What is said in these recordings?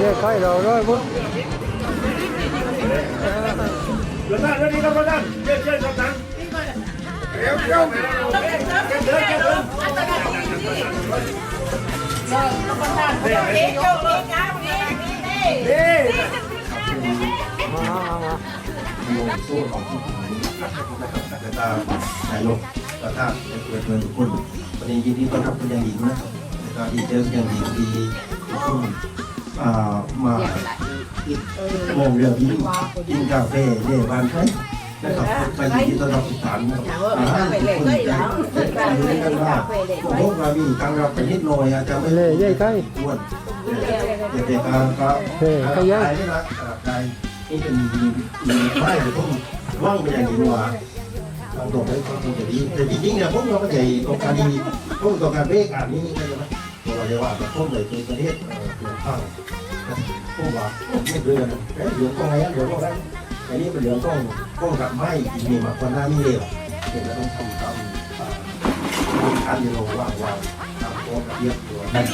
านเยอะใกล้เราร้อยพุทธเดี๋ยวท่านเรื่องนี้ครับท่านเชิญเชิญครับท่านเร็วเร็วเร็วเร็วเร็วเร็วมามามาลงโซ่ของผู้หญิงนะครับแล้วก็นายกประธานเปิดเมืองทุกคนวันนี้ยินดีต้อนรับคุณยังหญิงนะครับแล้วก็ดีเจอคุณยังหญิงที่ทุกคน อ่ามาอีกโมงเรือยิ่งกินกาแฟเย่บานไทยนะครับไปยินดีต้อนรับทุกท่านนะครับอาหารทุกคนใจใจเลยกันว่าพวกเรามีตังรับไปนิดหน่อยอาจจะไม่เล่เย่ใกล้อ้วนเด็กๆการก็เฮ้ใครยังได้ละได้นี่เป็นมีป้ายหรือพุ่มว่างเป็นอย่างดีว่าทางตรงไปก็คงจะดีแต่จริงๆเนี่ยพวกเราก็ใหญ่ตรงการดีพวกตรงการเบรกอ่านนี้ใช่ไหมตัวเรียกว่าแต่พวกเลยตัวประเทศเอ่อเปลี่ยนข้างพวกว่าไม่เรือนเอ๊ะเหลืองกล้องอะไรเหลืองกล้องอะไรอันนี้เป็นเหลืองกล้องกล้องกับไม้อีกมีมาคนหน้านี่เลยเดี๋ยวเราต้องทำตามการเรียนรู้ว่าว่าตามโค้ดเรียบตัวเฮ้ย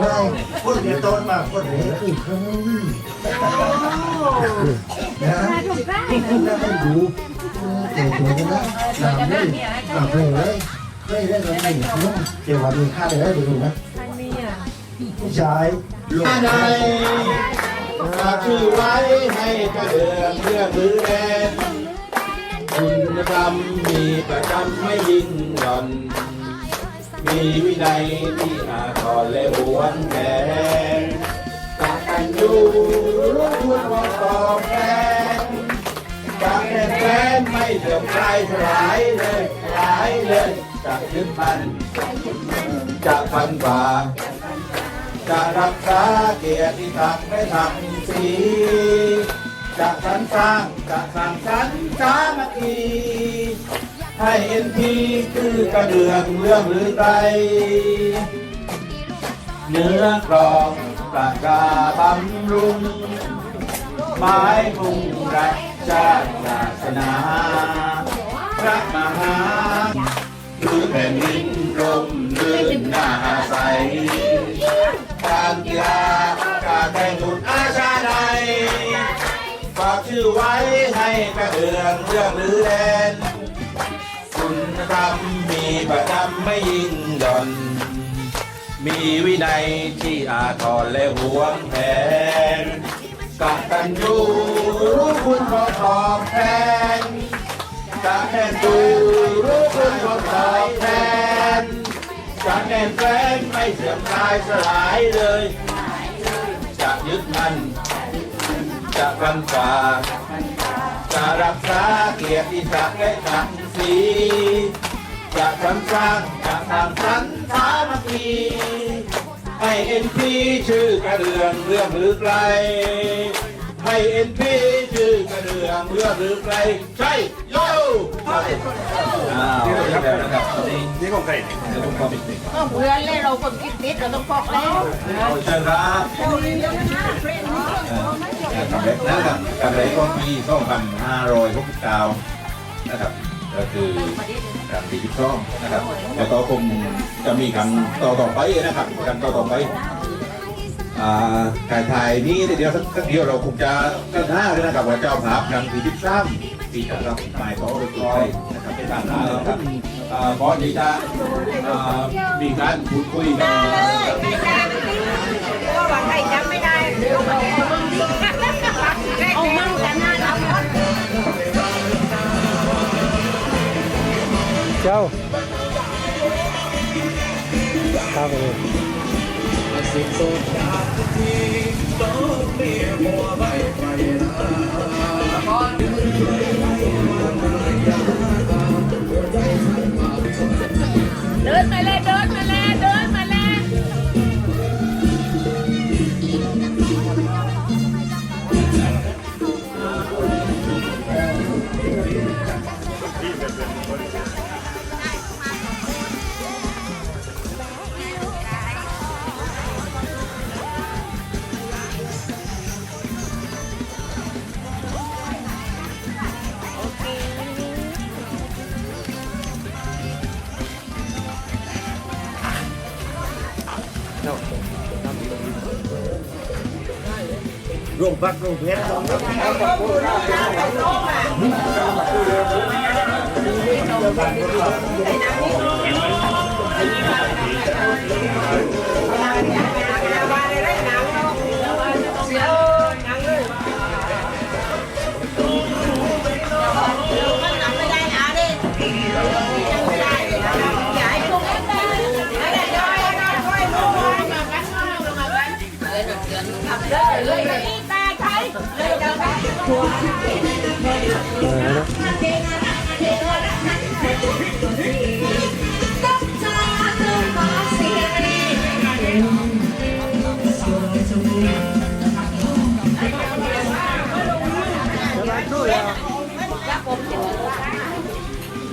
ไม่คนเรียนต้นมาคนเรียนอีกครั้งนะคุณน่าให้ดูเก่งๆนะนำเลยนำเลยเลยเลยได้เลยได้ลูกเกี่ยวกับมีค่าเลยได้ดูนะ ผู้ชายลงในฝากชื่อไว้ให้กระเดืองเรื่องหรือแดนคุณธรรมมีประจำไม่ยิ่งหย่อน มีวินัยที่อาทรและหวงแทนกตัญญูรู้คุณควาตอบแทนจากแทนแฟนไม่เสื่อมคลายสลายเลยสลายเลยจากยึดมันจะพันฝ่า จะรักษาเกียรติศักดิ์ไม่ทำสีจะสรรสร้างจะสร้างสรรค์สามัคคีให้เอ็นพีคือกระเดื่องเรื่องหรือไกลเนื้อกรองประกาบำรุงไม้มุ่งรักชาติศาสนา พระมหาคือแผ่นดินร่มรื่นน่าอา ศัยการกีฬาการแข่งขุนอาชาในฝากชื่อไว้ให้กระเดืองเรื่องหรือแดนคุณธรรมมีประจำไม่ยิ่งหย่อน มีวินัยที่อาทรและหวงแทนกตัญญูรู้คุณขอตอบแทนกแทนดูรู้คุณขอตอบแทน จากแน่นแฟนไม่เสื่อมคลายสลายเลย จะยึดมัน จะฟันฝ่าจะรักษาเกียรติศักดิ์และศักดิ์ศรีจะสรรสร้างจะสร้างสรรสามัคคีให้เอ็นพีชื่อกระเดืองเรื่องหรือไกลให้เอ็นพีชื่อกระเดืองเรื่องหรือไกลใช่โย่ อ้าวแล้วนะครับตอนนี้นี่ของใครเดี๋ยวผมขอปิดหนึ่งก็เพื่อนเลยเราคนคิดติดเราต้องฟอกแล้วเชิญครับกับเล็กนะครับกับเล็กก็ปี2569นะครับก็คือการดีพิซ่อมนะครับแล้วก็คงจะมีครั้งต่อต่อไปนะครับครั้งต่อต่อไปอ่าการถ่ายนี้เดี๋ยวสักเดียวเราคงจะกันหน้าเลยนะครับว่าเจ้าภาพครั้งที่ที่สาม ที่จะรับหมายของเรียบร้อยนะครับเป็นทางการนะครับอ่าก่อนที่จะอ่ามีการพูดคุยกันนะครับก็ว่าใครจำไม่ได้เดี๋ยวเราเอามั่งกันหน้าเราเจ้าข้าวไป โรงพักโรงเพชร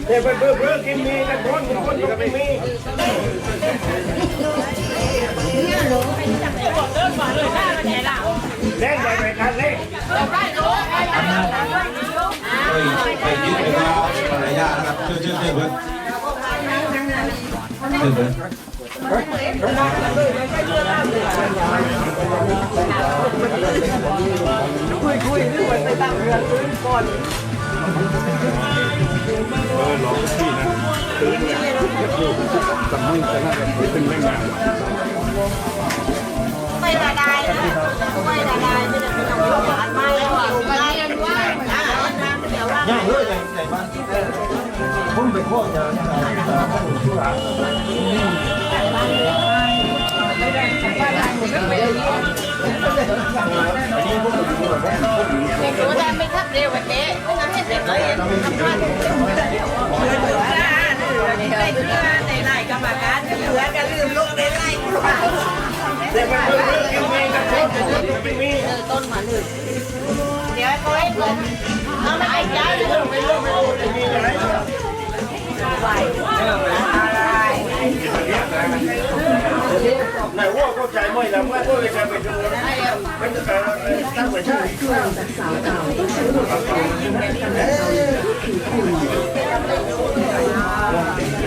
เดี๋ยวเพื่อนเพื่อนกินมีกันคนคนก็ไม่มีเล่นไปไปกันเล่นไปยึดไปว่าภรรยานะครับเชื่อเชื่อเชื่อเพื่อนเชื่อเพื่อนไม่ละลายนะไม่ละลายไม่ได้เป็นต้องหวานไม่หวาน ไม่กันว่าอ่าเดี๋ยวว่าย่างเลยอย่างไรบ้างผมไปโคตรจะช่วยเด็กตั วแดงไม่ทับเร็วกว่าเจ๊ไม่ทำให้เสร็จเลยทำว่าเหลือเหลือได้เพื่อในไล่กรรมการเหลือกันลืมลูกในไล่เดี๋ยวเพื่อนเพื่อนกินมีกันคนก็ไม่มีต้นมาเลยเดี๋ยวก็ให้ผมเอาไม่ให้ย้ายเลยไม่รู้ไม่รู้ไม่มีอะไรไหนว่าเข้าใจไม่แล้วว่าพวกจะไปดูนะมันจะตั้งไว้ใช่เ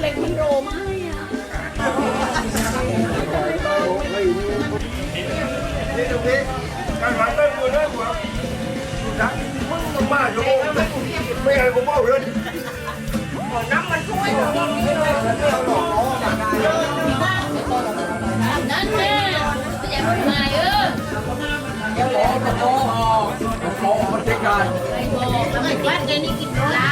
เล็กมันโรมากนี่ตรงนี้การหาเต้นมือได้หมดจักมึงมาอยู่ไม่ให้ผมเอาเลยน้ำมันช่วยนั่นแม่ไม่อยากทำไงเออเดี๋ยวบอกจะโกหกโกหกมันจะกันไอ้โกหกแล้วไอ้บ้านเจนี่กินล้าน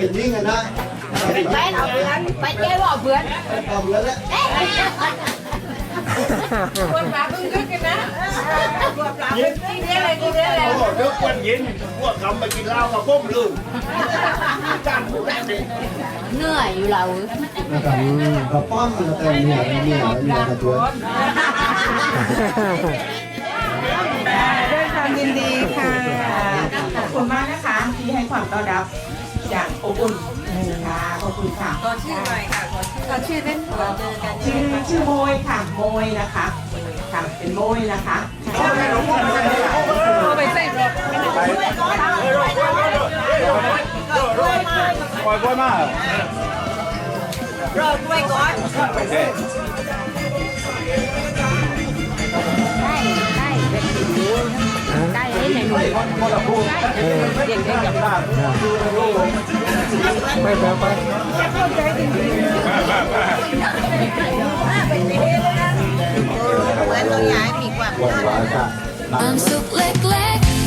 เราได้ตาเป็นยิ่งกันนะไปเอาเพื่อนไปเจ๊บอกเพื่อนตามแล้วแหละเอ๊ะคนปลาเพิ่งขึ้นกันนะคนปลาเพิ่งขึ้นกินอะไรกินอะไรโอ้เด็กวันเย็นพวกคำไปกินเหล้ากับผมลืมจ้างผู้แรกเลยเหนื่อยอยู่เรานะครับกระป้อมกระเต็มเนี่ยเนี่ยเนี่ยกระตัวด้วยความยินดีค่ะขอบคุณมากนะคะที่ให้ความต้อนรับ อย่างอบอุ่นค่ะขอบคุณค่ะขอชื่อหน่อยค่ะขอชื่อเล่นขอเจอกันชื่อชื่อโมยค่ะโมยนะคะค่ะเป็นโมยนะคะไปใส่รถปล่อยปล่อยมารอด้วยก่อน หวานหวานค่ะความสุขเล็กๆ